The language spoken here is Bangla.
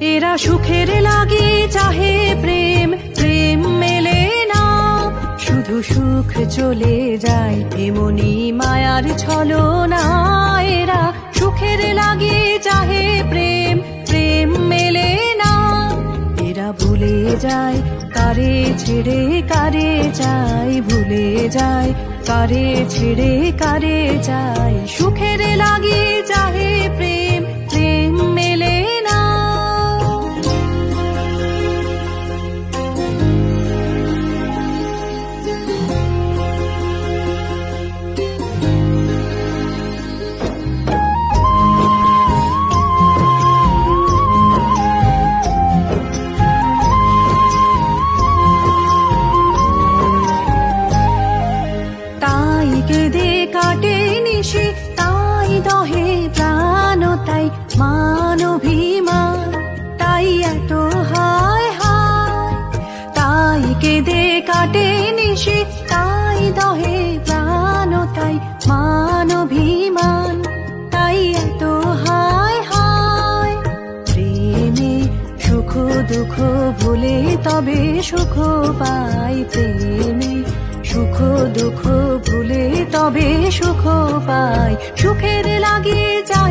এরা সুখের লাগে, চাহে প্রেম প্রেম মেলে না। শুধু সুখ চলে যায় এমনি মায়ার ছলো না এরা সুখের লাগে, চাহে প্রেম প্রেম মেলে না। এরা ভুলে যায়, কারে ছেড়ে কারে যায়। ভুলে যায়, কারে ছেড়ে কারে যায়। সুখের লাগে কেঁদে কাটে নিশি, তাই দহে প্রাণ, তাই মানভিমান, তাই এত হায় হায়। তাই কেঁদে কাটে নিশি, তাই দহে প্রাণ, তাই মানভিমান, তাই এত হায় হায়। প্রেমে সুখ দুঃখ ভুলে তবে সুখ পাই, প্রেমে সুখ দুঃখ সুখ পাই সুখের লাগে প্রেম